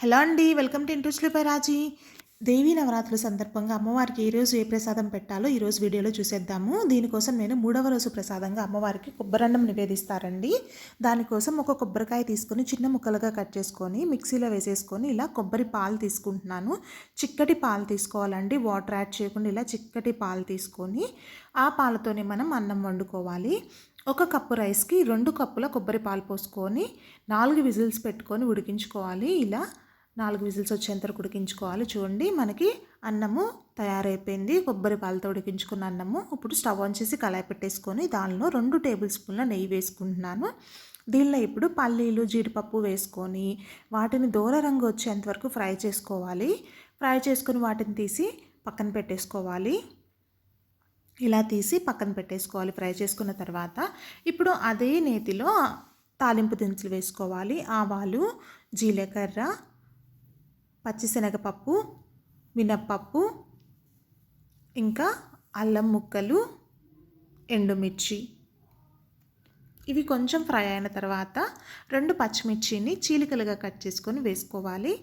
Hello అండి welcome to ఇంట్రెస్ట్లో బై దేవీ నవరాత్రుల సందర్భంగా అమ్మవారికి ఏ రోజు ఏ ప్రసాదం పెట్టాలో ఈరోజు వీడియోలో చూసేద్దాము. దీనికోసం నేను మూడవ రోజు ప్రసాదంగా అమ్మవారికి కొబ్బరన్నం నివేదిస్తారండి. దానికోసం ఒక కొబ్బరికాయ తీసుకొని చిన్న ముక్కలుగా కట్ చేసుకొని మిక్సీలో వేసేసుకొని ఇలా కొబ్బరి పాలు తీసుకుంటున్నాను. చిక్కటి పాలు తీసుకోవాలండి. వాటర్ యాడ్ చేయకుండా ఇలా చిక్కటి పాలు తీసుకొని ఆ పాలతోనే మనం అన్నం వండుకోవాలి. ఒక కప్పు రైస్కి రెండు కప్పుల కొబ్బరి పాలు పోసుకొని నాలుగు విజిల్స్ పెట్టుకొని ఉడికించుకోవాలి. ఇలా నాలుగు విజిల్స్ వచ్చేంత వరకు ఉడికించుకోవాలి. చూడండి మనకి అన్నము తయారైపోయింది. కొబ్బరి పాలతో ఉడికించుకున్న అన్నము ఇప్పుడు స్టవ్ ఆన్ చేసి కళాయి పెట్టేసుకొని దానిలో రెండు టేబుల్ స్పూన్ల నెయ్యి వేసుకుంటున్నాను. దీనిలో ఇప్పుడు పల్లీలు జీడిపప్పు వేసుకొని వాటిని దూర రంగు వచ్చేంత వరకు ఫ్రై చేసుకోవాలి. ఫ్రై చేసుకుని వాటిని తీసి పక్కన పెట్టేసుకోవాలి. ఇలా తీసి పక్కన పెట్టేసుకోవాలి ఫ్రై చేసుకున్న తర్వాత. ఇప్పుడు అదే నేతిలో తాలింపు దినుసులు వేసుకోవాలి. ఆవాలు జీలకర్ర పచ్చిశనగపప్పు మినప్పప్పు ఇంకా అల్లం ముక్కలు ఎండుమిర్చి. ఇవి కొంచెం ఫ్రై అయిన తర్వాత రెండు పచ్చిమిర్చిని చీలికలుగా కట్ చేసుకొని వేసుకోవాలి.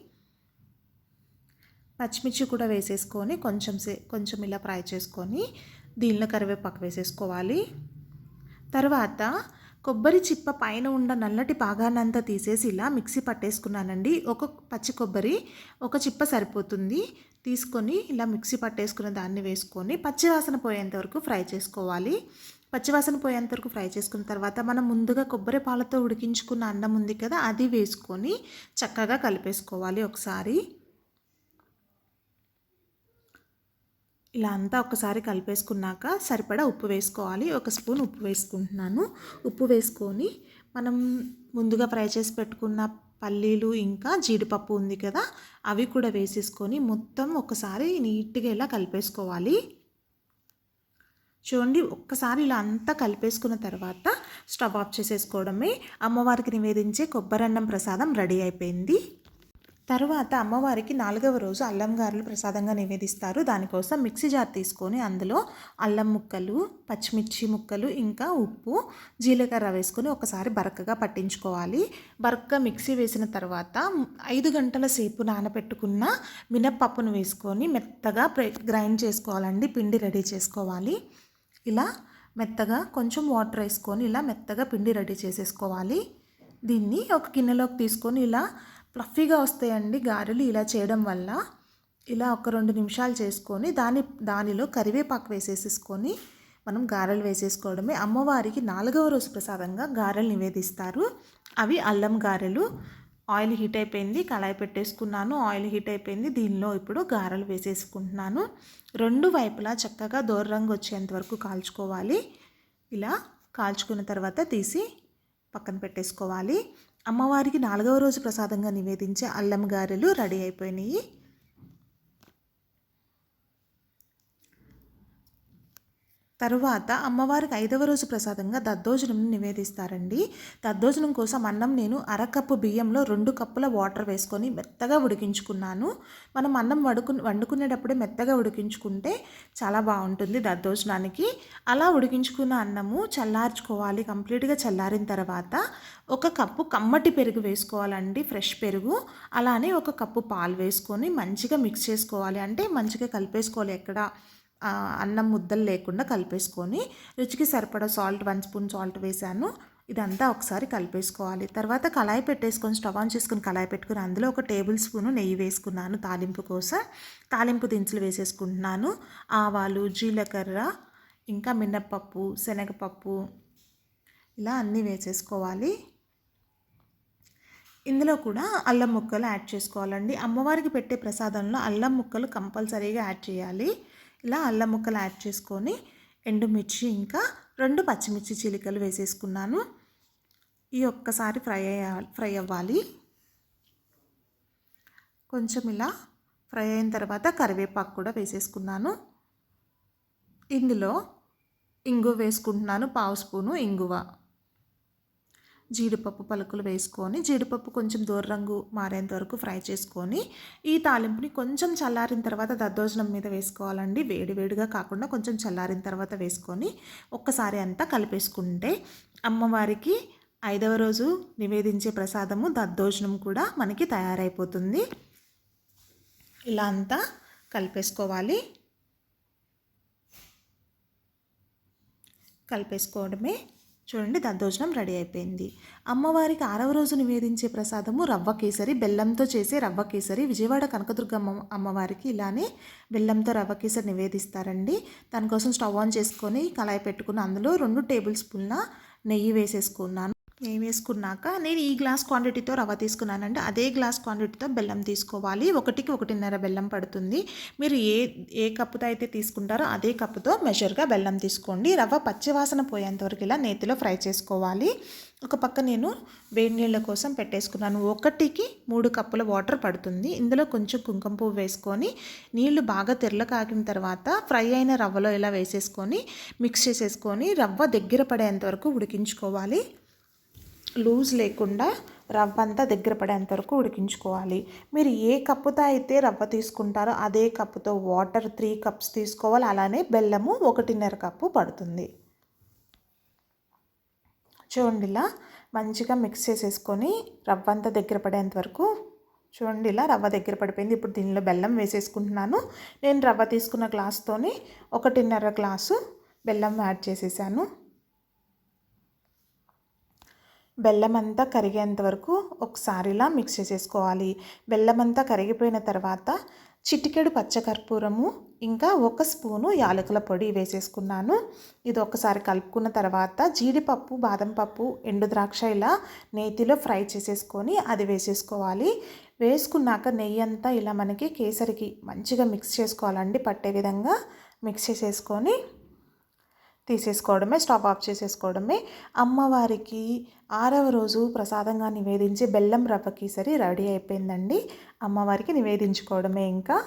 పచ్చిమిర్చి కూడా వేసేసుకొని కొంచెం సే కొంచెం ఇలా ఫ్రై చేసుకొని దీనిలో కరివేపాకు వేసేసుకోవాలి. తర్వాత కొబ్బరి చిప్ప పైన ఉన్న నల్లటి పాగానంతా తీసేసి ఇలా మిక్సీ పట్టేసుకున్నానండి. ఒక పచ్చి కొబ్బరి ఒక చిప్ప సరిపోతుంది. తీసుకొని ఇలా మిక్సీ పట్టేసుకున్న దాన్ని వేసుకొని పచ్చివాసన పోయేంత వరకు ఫ్రై చేసుకోవాలి. పచ్చివాసన పోయేంత వరకు ఫ్రై చేసుకున్న తర్వాత మనం ముందుగా కొబ్బరి పాలతో ఉడికించుకున్న అన్నం ఉంది కదా అది వేసుకొని చక్కగా కలిపేసుకోవాలి ఒకసారి. ఇలా అంతా ఒకసారి కలిపేసుకున్నాక సరిపడా ఉప్పు వేసుకోవాలి. ఒక స్పూన్ ఉప్పు వేసుకుంటున్నాను. ఉప్పు వేసుకొని మనం ముందుగా ఫ్రై చేసి పెట్టుకున్న పల్లీలు ఇంకా జీడిపప్పు ఉంది కదా అవి కూడా వేసేసుకొని మొత్తం ఒకసారి నీట్గా ఇలా కలిపేసుకోవాలి. చూడండి ఒక్కసారి ఇలా అంతా కలిపేసుకున్న తర్వాత స్టవ్ ఆఫ్ చేసేసుకోవడమే. అమ్మవారికి నివేదించే కొబ్బరన్నం ప్రసాదం రెడీ అయిపోయింది. తర్వాత అమ్మవారికి నాలుగవ రోజు అల్లం గారెలు ప్రసాదంగా నివేదిస్తారు. దానికోసం మిక్సీ జార్ తీసుకొని అందులో అల్లం ముక్కలు పచ్చిమిర్చి ముక్కలు ఇంకా ఉప్పు జీలకర్ర వేసుకొని ఒకసారి బరకగా పట్టించుకోవాలి. బరకగా మిక్సీ వేసిన తర్వాత ఐదు గంటల సేపు నానబెట్టుకున్న మినప్పప్పును వేసుకొని మెత్తగా గ్రైండ్ చేసుకోవాలండి. పిండి రెడీ చేసుకోవాలి. ఇలా మెత్తగా కొంచెం వాటర్ వేసుకొని ఇలా మెత్తగా పిండి రెడీ చేసేసుకోవాలి. దీన్ని ఒక గిన్నెలోకి తీసుకొని ఇలా ఫ్లఫీగా వస్తాయండి గారెలు ఇలా చేయడం వల్ల. ఇలా ఒక రెండు నిమిషాలు చేసుకొని దాని దానిలో కరివేపాకు వేసేసుకొని మనం గారెలు వేసేసుకోవడమే. అమ్మవారికి నాలుగవ రోజు ప్రసాదంగా గారెలు నివేదిస్తారు. అవి అల్లం గారెలు. ఆయిల్ హీట్ అయిపోయింది కళాయి పెట్టేసుకున్నాను. ఆయిల్ హీట్ అయిపోయింది దీనిలో ఇప్పుడు గారెలు వేసేసుకుంటున్నాను. రెండు వైపులా చక్కగా దూరంగా వచ్చేంత వరకు కాల్చుకోవాలి. ఇలా కాల్చుకున్న తర్వాత తీసి పక్కన పెట్టేసుకోవాలి. అమ్మవారికి నాలుగవ రోజు ప్రసాదంగా నివేదించే అల్లం గారెలు రెడీ అయిపోయినాయి. తరువాత అమ్మవారికి ఐదవ రోజు ప్రసాదంగా దద్దోజనం నివేదిస్తారండి. దద్దోజనం కోసం అన్నం నేను అరకప్పు బియ్యంలో రెండు కప్పుల వాటర్ వేసుకొని మెత్తగా ఉడికించుకున్నాను. మనం అన్నం వడుకు వండుకునేటప్పుడే మెత్తగా ఉడికించుకుంటే చాలా బాగుంటుంది దద్దోజనానికి. అలా ఉడికించుకున్న అన్నము చల్లార్చుకోవాలి కంప్లీట్గా చల్లారిన తర్వాత ఒక కప్పు కమ్మటి పెరుగు వేసుకోవాలండి ఫ్రెష్ పెరుగు. అలానే ఒక కప్పు పాలు వేసుకొని మంచిగా మిక్స్ చేసుకోవాలి. అంటే మంచిగా కలిపేసుకోవాలి ఎక్కడ. అన్నం ముద్దలు లేకుండా కలిపేసుకొని రుచికి సరిపడా సాల్ట్ వన్ స్పూన్ సాల్ట్ వేసాను ఇదంతా ఒకసారి కలిపేసుకోవాలి. తర్వాత కళాయి పెట్టేసుకొని స్టవ్ ఆన్ చేసుకుని కళాయి పెట్టుకుని అందులో ఒక టేబుల్ స్పూను నెయ్యి వేసుకున్నాను తాలింపు కోసం. తాలింపు దినుసులు వేసేసుకుంటున్నాను. ఆవాలు జీలకర్ర ఇంకా మినప్పప్పు శనగపప్పు ఇలా అన్నీ వేసేసుకోవాలి. ఇందులో కూడా అల్లం ముక్కలు యాడ్ చేసుకోవాలండి. అమ్మవారికి పెట్టే ప్రసాదంలో అల్లం ముక్కలు కంపల్సరీగా యాడ్ చేయాలి. ఇలా అల్లం ముక్కలు యాడ్ చేసుకొని ఎండుమిర్చి ఇంకా రెండు పచ్చిమిర్చి చిలికలు వేసేసుకున్నాను. ఈ ఒక్కసారి ఫ్రై ఫ్రై అవ్వాలి. కొంచెం ఇలా ఫ్రై అయిన తర్వాత కరివేపాకు కూడా వేసేసుకున్నాను. ఇందులో ఇంగువ వేసుకుంటున్నాను పావు స్పూను ఇంగువ. జీడిపప్పు పలుకులు వేసుకొని జీడిపప్పు కొంచెం దూర రంగు మారేంత వరకు ఫ్రై చేసుకొని ఈ తాలింపుని కొంచెం చల్లారిన తర్వాత దద్దోజనం మీద వేసుకోవాలండి. వేడి వేడిగా కాకుండా కొంచెం చల్లారిన తర్వాత వేసుకొని ఒక్కసారి అంతా కలిపేసుకుంటే అమ్మవారికి ఐదవ రోజు నివేదించే ప్రసాదము దద్దోజనం కూడా మనకి తయారైపోతుంది. ఇలా అంతా కలిపేసుకోవాలి. కలిపేసుకోవడమే చూడండి దద్దోజనం రెడీ అయిపోయింది. అమ్మవారికి ఆరవ రోజు నివేదించే ప్రసాదము రవ్వ కేసరి బెల్లంతో చేసే రవ్వ కేసరి. విజయవాడ కనకదుర్గమ్మ అమ్మవారికి ఇలానే బెల్లంతో రవ్వ కేసరి నివేదిస్తారండి. దానికోసం స్టవ్ ఆన్ చేసుకొని కళాయి పెట్టుకుని అందులో రెండు టేబుల్ స్పూన్ల నెయ్యి వేసేసుకున్నాను. వేసుకున్నాక నేను ఈ గ్లాస్ క్వాంటిటీతో రవ్వ తీసుకున్నానండి. అదే గ్లాస్ క్వాంటిటీతో బెల్లం తీసుకోవాలి. ఒకటికి ఒకటిన్నర బెల్లం పడుతుంది. మీరు ఏ ఏ కప్పుతో అయితే తీసుకుంటారో అదే కప్పుతో మెజర్గా బెల్లం తీసుకోండి. రవ్వ పచ్చివాసన పోయేంతవరకు ఇలా నేతిలో ఫ్రై చేసుకోవాలి. ఒక పక్క నేను వేడి నీళ్ళ కోసం పెట్టేసుకున్నాను. ఒకటికి మూడు కప్పుల వాటర్ పడుతుంది. ఇందులో కొంచెం కుంకుమ పువ్వు వేసుకొని నీళ్ళు బాగా తెరల కాగిన తర్వాత ఫ్రై అయిన రవ్వలో ఇలా వేసేసుకొని మిక్స్ చేసేసుకొని రవ్వ దగ్గర పడేంత వరకు ఉడికించుకోవాలి. లూజ్ లేకుండా రవ్వ అంతా దగ్గర పడేంత వరకు ఉడికించుకోవాలి. మీరు ఏ కప్పుతో అయితే రవ్వ తీసుకుంటారో అదే కప్పుతో వాటర్ త్రీ కప్స్ తీసుకోవాలి. అలానే బెల్లము ఒకటిన్నర కప్పు పడుతుంది. చూడండి ఇలా మంచిగా మిక్స్ చేసేసుకొని రవ్వ అంతా దగ్గర పడేంత వరకు చూడండి ఇలా రవ్వ దగ్గర పడిపోయింది. ఇప్పుడు దీనిలో బెల్లం వేసేసుకుంటున్నాను. నేను రవ్వ తీసుకున్న గ్లాస్తోని ఒకటిన్నర గ్లాసు బెల్లం యాడ్ చేసేసాను. బెల్లం అంతా కరిగేంత వరకు ఒకసారి ఇలా మిక్స్ చేసేసుకోవాలి. బెల్లం అంతా కరిగిపోయిన తర్వాత చిటికెడు పచ్చకర్పూరము ఇంకా ఒక స్పూను యాలకుల పొడి వేసేసుకున్నాను. ఇది ఒకసారి కలుపుకున్న తర్వాత జీడిపప్పు బాదం పప్పు ఎండు ద్రాక్ష ఇలా నేతిలో ఫ్రై చేసేసుకొని అది వేసేసుకోవాలి. వేసుకున్నాక నెయ్యి అంతా ఇలా మనకి కేసరికి మంచిగా మిక్స్ చేసుకోవాలండి. పట్టే విధంగా మిక్స్ చేసేసుకొని తీసేసుకోవడమే స్టవ్ ఆఫ్ చేసేసుకోవడమే. అమ్మవారికి ఆరవ రోజు ప్రసాదంగా నివేదించి బెల్లం రవ్వ కీసరి రెడీ అయిపోయిందండి. అమ్మవారికి నివేదించుకోవడమే ఇంకా.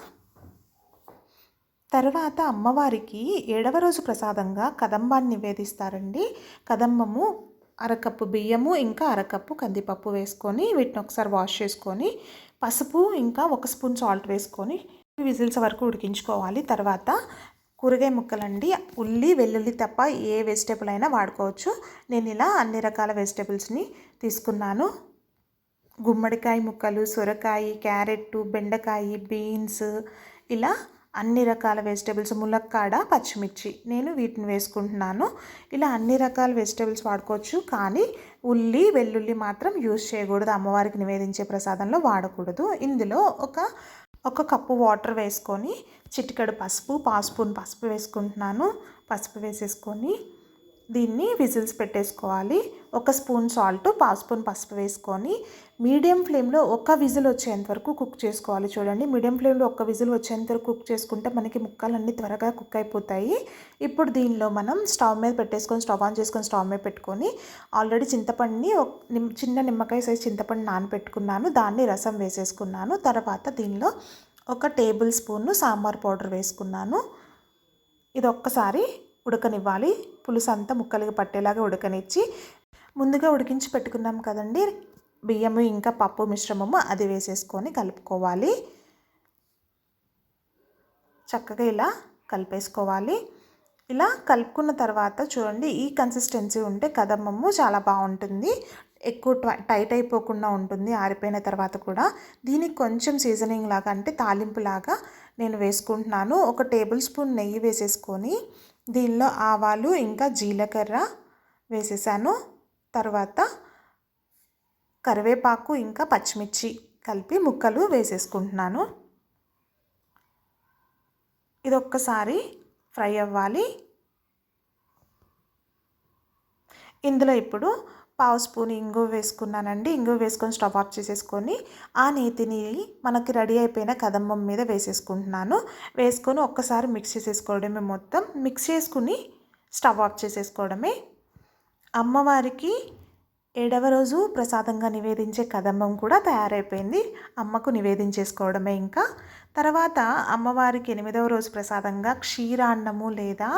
తర్వాత అమ్మవారికి ఏడవ రోజు ప్రసాదంగా కదంబాన్ని నివేదిస్తారండి. కదంబము అరకప్పు బియ్యము ఇంకా అరకప్పు కందిపప్పు వేసుకొని వీటిని ఒకసారి వాష్ చేసుకొని పసుపు ఇంకా ఒక స్పూన్ సాల్ట్ వేసుకొని విజిల్స్ వరకు ఉడికించుకోవాలి. తర్వాత కూరగాయ ముక్కలండి. ఉల్లి వెల్లుల్లి తప్ప ఏ వెజిటేబుల్ అయినా వాడుకోవచ్చు. నేను ఇలా అన్ని రకాల వెజిటేబుల్స్ని తీసుకున్నాను. గుమ్మడికాయ ముక్కలు సొరకాయ క్యారెట్ బెండకాయ బీన్స్ ఇలా అన్ని రకాల వెజిటేబుల్స్ ములక్కాడ పచ్చిమిర్చి నేను వీటిని వేసుకుంటున్నాను. ఇలా అన్ని రకాల వెజిటేబుల్స్ వాడుకోవచ్చు కానీ ఉల్లి వెల్లుల్లి మాత్రం యూజ్ చేయకూడదు. అమ్మవారికి నివేదించే ప్రసాదంలో వాడకూడదు. ఇందులో ఒక ఒక కప్పు వాటర్ వేసుకొని చిటికెడు పసుపు పావు స్పూన్ పసుపు వేసుకుంటున్నాను. పసుపు వేసేసుకొని దీన్ని విజిల్స్ పెట్టేసుకోవాలి. ఒక స్పూన్ సాల్ట్ పావు స్పూన్ పసుపు వేసుకొని మీడియం ఫ్లేమ్లో ఒక విజిల్ వచ్చేంత వరకు కుక్ చేసుకోవాలి. చూడండి మీడియం ఫ్లేమ్లో ఒక విజిల్ వచ్చేంత వరకు కుక్ చేసుకుంటే మనకి ముక్కలన్నీ త్వరగా కుక్ అయిపోతాయి. ఇప్పుడు దీనిలో మనం స్టవ్ మీద పెట్టేసుకొని స్టవ్ ఆన్ చేసుకొని స్టవ్ మీద పెట్టుకొని ఆల్రెడీ చింతపండుని చిన్న నిమ్మకాయ సైజ్ చింతపండు నానబెట్టుకున్నాను. దాన్ని రసం వేసేసుకున్నాను. తర్వాత దీనిలో ఒక టేబుల్ స్పూన్ సాంబార్ పౌడర్ వేసుకున్నాను. ఇది ఒక్కసారి ఉడకనివ్వాలి. పులుసు అంతా ముక్కలుగా పట్టేలాగా ఉడకనిచ్చి ముందుగా ఉడికించి పెట్టుకున్నాం కదండి. బియ్యము ఇంకా పప్పు మిశ్రమము అది వేసేసుకొని కలుపుకోవాలి. చక్కగా ఇలా కలిపేసుకోవాలి. ఇలా కలుపుకున్న తర్వాత చూడండి ఈ కన్సిస్టెన్సీ ఉంటే కదమ్మము చాలా బాగుంటుంది. ఎక్కువ టైట్ అయిపోకుండా ఉంటుంది ఆరిపోయిన తర్వాత కూడా. దీనికి కొంచెం సీజనింగ్ లాగా అంటే తాలింపు లాగా నేను వేసుకుంటున్నాను. ఒక టేబుల్ స్పూన్ నెయ్యి వేసేసుకొని దీనిలో ఆవాలు ఇంకా జీలకర్ర వేసేసాను. తర్వాత కరివేపాకు ఇంకా పచ్చిమిర్చి కలిపి ముక్కలు వేసేసుకుంటున్నాను. ఇది ఒక్కసారి ఫ్రై అవ్వాలి. ఇందులో ఇప్పుడు పావు స్పూన్ ఇంగు వేసుకున్నానండి. ఇంగు వేసుకొని స్టవ్ ఆఫ్ చేసేసుకొని ఆ నేతిని మనకి రెడీ అయిపోయిన కదంబం మీద వేసేసుకుంటున్నాను. వేసుకొని ఒక్కసారి మిక్స్ చేసేసుకోవడమే మొత్తం. మిక్స్ చేసుకుని స్టవ్ ఆఫ్ చేసేసుకోవడమే. అమ్మవారికి ఏడవ రోజు ప్రసాదంగా నివేదించే కదంబం కూడా తయారైపోయింది. అమ్మకు నివేదించేసుకోవడమే ఇంకా. తర్వాత అమ్మవారికి ఎనిమిదవ రోజు ప్రసాదంగా క్షీరాన్నము లేదా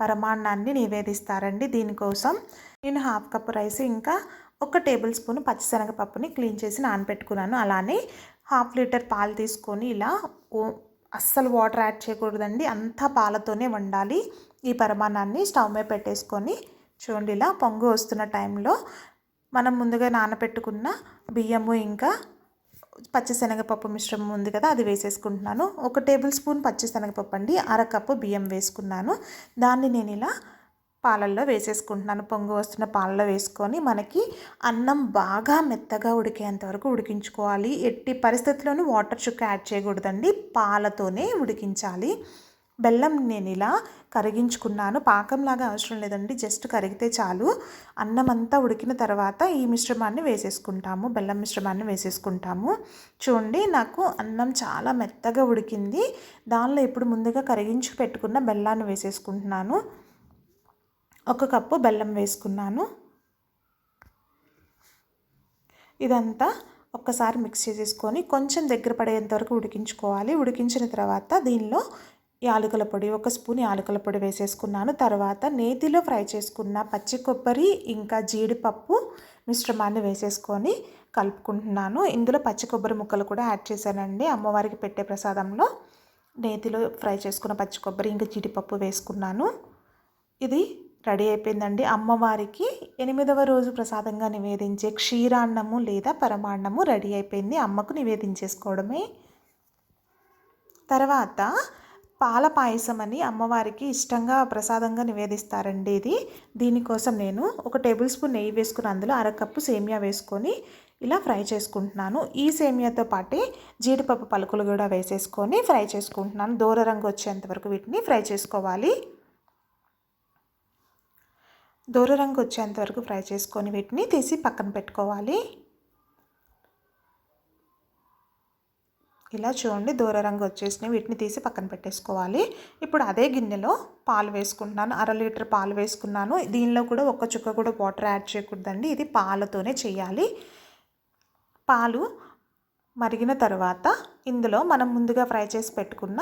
పరమాన్నాన్ని నివేదిస్తారండి దీనికోసం. నేను హాఫ్ కప్ రైస్ ఇంకా ఒక టేబుల్ స్పూన్ పచ్చిశనగపప్పుని క్లీన్ చేసి నానబెట్టుకున్నాను. అలానే హాఫ్ లీటర్ పాలు తీసుకొని ఇలా అస్సలు వాటర్ యాడ్ చేయకూడదండి. అంతా పాలతోనే వండాలి. ఈ పరిమాణాన్ని స్టవ్ మీద పెట్టేసుకొని చూడండి ఇలా పొంగు వస్తున్న టైంలో మనం ముందుగా నానబెట్టుకున్న బియ్యము ఇంకా పచ్చిశనగపప్పు మిశ్రమం ఉంది కదా అది వేసేసుకుంటున్నాను. ఒక టేబుల్ స్పూన్ పచ్చిశనగపప్పు అండి అరకప్పు బియ్యం వేసుకున్నాను. దాన్ని నేను ఇలా పాలల్లో వేసేసుకుంటున్నాను. పొంగు వస్తున్న పాలలో వేసుకొని మనకి అన్నం బాగా మెత్తగా ఉడికేంత వరకు ఉడికించుకోవాలి. ఎట్టి పరిస్థితుల్లోనూ వాటర్ చుక్క యాడ్ చేయకూడదండి. పాలతోనే ఉడికించాలి. బెల్లం నేను ఇలా కరిగించుకున్నాను. పాకంలాగా అవసరం లేదండి. జస్ట్ కరిగితే చాలు. అన్నం అంతా ఉడికిన తర్వాత ఈ మిశ్రమాన్ని వేసేసుకుంటాము. బెల్లం మిశ్రమాన్ని వేసేసుకుంటాము. చూడండి నాకు అన్నం చాలా మెత్తగా ఉడికింది. దానిలో ఇప్పుడు ముందుగా కరిగించి పెట్టుకున్న బెల్లాన్ని వేసేసుకుంటున్నాను. ఒక కప్పు బెల్లం వేసుకున్నాను. ఇదంతా ఒక్కసారి మిక్స్ చేసేసుకొని కొంచెం దగ్గర పడేంత వరకు ఉడికించుకోవాలి. ఉడికించిన తర్వాత దీనిలో యాలకుల పొడి ఒక స్పూన్ యాలకుల పొడి వేసేసుకున్నాను. తర్వాత నేతిలో ఫ్రై చేసుకున్న పచ్చి కొబ్బరి ఇంకా జీడిపప్పు మిశ్రమాన్ని వేసేసుకొని కలుపుకుంటున్నాను. ఇందులో పచ్చి కొబ్బరి ముక్కలు కూడా యాడ్ చేశానండి. అమ్మవారికి పెట్టే ప్రసాదంలో నేతిలో ఫ్రై చేసుకున్న పచ్చి కొబ్బరి ఇంకా జీడిపప్పు వేసుకున్నాను. ఇది రెడీ అయిపోయిందండి. అమ్మవారికి ఎనిమిదవ రోజు ప్రసాదంగా నివేదించే క్షీరాన్నము లేదా పరమాన్నము రెడీ అయిపోయింది. అమ్మకు నివేదించేసుకోవడమే. తర్వాత పాల పాయసం అని అమ్మవారికి ఇష్టంగా ప్రసాదంగా నివేదిస్తారండి ఇది. దీనికోసం నేను ఒక టేబుల్ స్పూన్ నెయ్యి వేసుకుని అందులో అరకప్పు సేమియా వేసుకొని ఇలా ఫ్రై చేసుకుంటున్నాను. ఈ సేమియాతో పాటే జీడిపప్పు పలుకులు కూడా వేసేసుకొని ఫ్రై చేసుకుంటున్నాను. దూర రంగు వచ్చేంత వరకు వీటిని ఫ్రై చేసుకోవాలి. దూర రంగు వచ్చేంత వరకు ఫ్రై చేసుకొని వీటిని తీసి పక్కన పెట్టుకోవాలి. ఇలా చూడండి దూర రంగు వచ్చేసినాయి వీటిని తీసి పక్కన పెట్టేసుకోవాలి. ఇప్పుడు అదే గిన్నెలో పాలు వేసుకుంటున్నాను అర లీటర్ పాలు వేసుకున్నాను. దీనిలో కూడా ఒక్క చుక్క కూడా వాటర్ యాడ్ చేయకూడదండి ఇది పాలతోనే చేయాలి. పాలు మరిగిన తర్వాత ఇందులో మనం ముందుగా ఫ్రై చేసి పెట్టుకున్న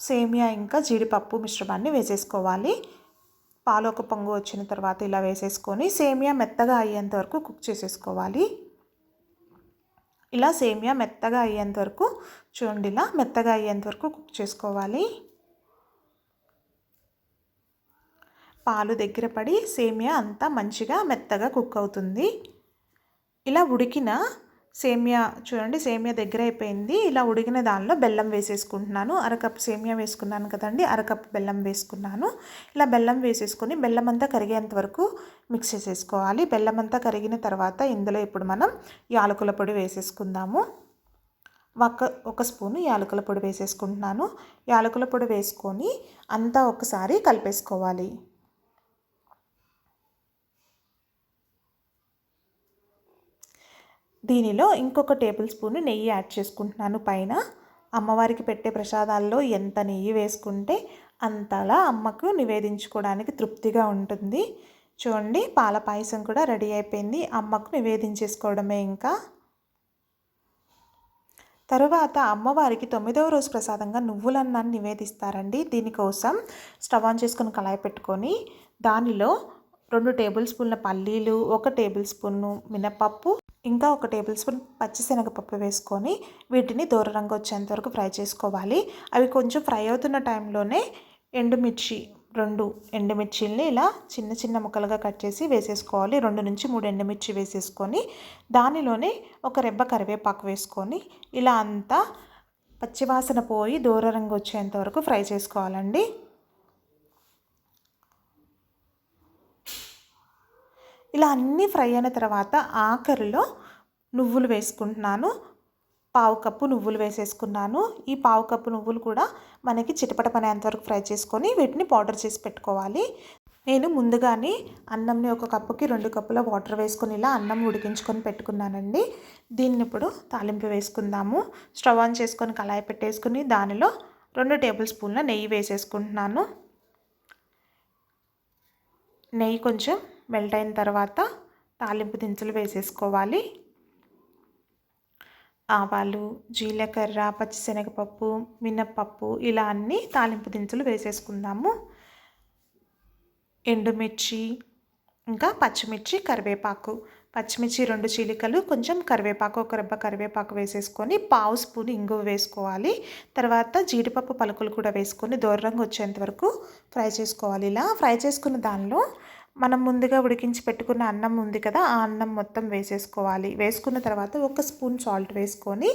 సేమియా ఇంకా జీడిపప్పు మిశ్రమాన్ని వేసేసుకోవాలి. పాలు ఒక పొంగు వచ్చిన తర్వాత ఇలా వేసేసుకొని సేమియా మెత్తగా అయ్యేంత వరకు కుక్ చేసేసుకోవాలి. ఇలా సేమియా మెత్తగా అయ్యేంత వరకు చూడండి ఇలా మెత్తగా అయ్యేంత వరకు కుక్ చేసుకోవాలి. పాలు దగ్గర పడి సేమియా అంతా మంచిగా మెత్తగా కుక్ అవుతుంది. ఇలా ఉడికిన సేమియా చూడండి సేమియా దగ్గర అయిపోయింది. ఇలా ఉడికిన దానిలో బెల్లం వేసేసుకుంటున్నాను. అరకప్పు సేమియా వేసుకున్నాను కదండి అరకప్పు బెల్లం వేసుకున్నాను. ఇలా బెల్లం వేసేసుకొని బెల్లం అంతా కరిగేంత వరకు మిక్స్ చేసేసుకోవాలి. బెల్లం అంతా కరిగిన తర్వాత ఇందులో ఇప్పుడు మనం యాలకుల పొడి వేసేసుకుందాము. ఒక ఒక స్పూను యాలకుల పొడి వేసేసుకుంటున్నాను. యాలకుల పొడి వేసుకొని అంతా ఒకసారి కలిపేసుకోవాలి. దీనిలో ఇంకొక టేబుల్ స్పూన్ నెయ్యి యాడ్ చేసుకుంటున్నాను. పైన అమ్మవారికి పెట్టే ప్రసాదాల్లో ఎంత నెయ్యి వేసుకుంటే అంతలా అమ్మకు నివేదించుకోవడానికి తృప్తిగా ఉంటుంది. చూడండి పాల పాయసం కూడా రెడీ అయిపోయింది. అమ్మకు నివేదించేసుకోవడమే ఇంకా. తరువాత అమ్మవారికి తొమ్మిదవ రోజు ప్రసాదంగా నువ్వులన్నాన్ని నివేదిస్తారండి. దీనికోసం స్టవ్ ఆన్ చేసుకొని కళాయి పెట్టుకొని దానిలో రెండు టేబుల్ స్పూన్ల పల్లీలు ఒక టేబుల్ స్పూన్ మినపప్పు ఇంకా ఒక టేబుల్ స్పూన్ పచ్చిశనగపప్పు వేసుకొని వీటిని దూర వచ్చేంత వరకు ఫ్రై చేసుకోవాలి. అవి కొంచెం ఫ్రై అవుతున్న టైంలోనే ఎండుమిర్చి రెండు ఎండుమిర్చిల్ని ఇలా చిన్న చిన్న ముక్కలుగా కట్ చేసి వేసేసుకోవాలి. రెండు నుంచి మూడు ఎండుమిర్చి వేసేసుకొని దానిలోనే ఒక రెబ్బ కరివేపాకు వేసుకొని ఇలా అంతా పచ్చివాసన పోయి దూర వచ్చేంత వరకు ఫ్రై చేసుకోవాలండి. ఇలా అన్నీ ఫ్రై అయిన తర్వాత ఆఖరిలో నువ్వులు వేసుకుంటున్నాను. పావు కప్పు నువ్వులు వేసేసుకున్నాను. ఈ పావు కప్పు నువ్వులు కూడా మనకి చిటపట పనేంతవరకు ఫ్రై చేసుకొని వీటిని పౌడర్ చేసి పెట్టుకోవాలి. నేను ముందుగానే అన్నంని ఒక కప్పుకి రెండు కప్పుల వాటర్ వేసుకొని ఇలా అన్నం ఉడికించుకొని పెట్టుకున్నానండి. దీన్ని ఇప్పుడు తాలింపు వేసుకుందాము. స్టవ్ ఆన్ చేసుకొని కళాయి పెట్టేసుకుని దానిలో రెండు టేబుల్ స్పూన్ల నెయ్యి వేసేసుకుంటున్నాను. నెయ్యి కొంచెం మెల్ట్ అయిన తర్వాత తాలింపు దినుసులు వేసేసుకోవాలి. ఆవాలు జీలకర్ర పచ్చిశనగపప్పు మినప్పప్పు ఇలా అన్నీ తాలింపు దినుసులు వేసేసుకుందాము. ఎండుమిర్చి ఇంకా పచ్చిమిర్చి కరివేపాకు. పచ్చిమిర్చి రెండు చీలికలు కొంచెం కరివేపాకు ఒక రెబ్బ కరివేపాకు వేసేసుకొని పావు స్పూన్ ఇంగువ వేసుకోవాలి. తర్వాత జీడిపప్పు పలుకులు కూడా వేసుకొని దూరంగా వచ్చేంత వరకు ఫ్రై చేసుకోవాలి. ఇలా ఫ్రై చేసుకున్న దానిలో మనం ముందుగా ఉడికించి పెట్టుకున్న అన్నం ఉంది కదా ఆ అన్నం మొత్తం వేసేసుకోవాలి. వేసుకున్న తర్వాత ఒక స్పూన్ సాల్ట్ వేసుకొని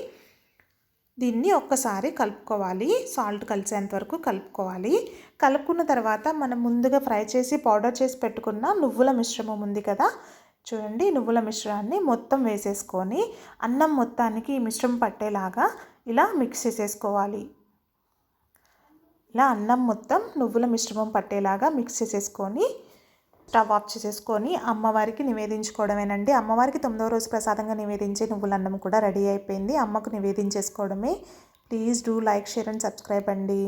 దీన్ని ఒక్కసారి కలుపుకోవాలి. సాల్ట్ కలిసేంత వరకు కలుపుకోవాలి. కలుపుకున్న తర్వాత మనం ముందుగా ఫ్రై చేసి పౌడర్ చేసి పెట్టుకున్న నువ్వుల మిశ్రమం ఉంది కదా చూడండి నువ్వుల మిశ్రమాన్ని మొత్తం వేసేసుకొని అన్నం మొత్తానికి ఈ మిశ్రమం పట్టేలాగా ఇలా మిక్స్ చేసేసుకోవాలి. ఇలా అన్నం మొత్తం నువ్వుల మిశ్రమం పట్టేలాగా మిక్స్ చేసేసుకొని స్టవ్ ఆఫ్ చేసేసుకొని అమ్మవారికి నివేదించుకోవడమేనండి. అమ్మవారికి తొమ్మిదవ రోజు ప్రసాదంగా నివేదించే నువ్వుల అన్నం కూడా రెడీ అయిపోయింది. అమ్మకు నివేదించేసుకోవడమే. Please do like share and subscribe అండి.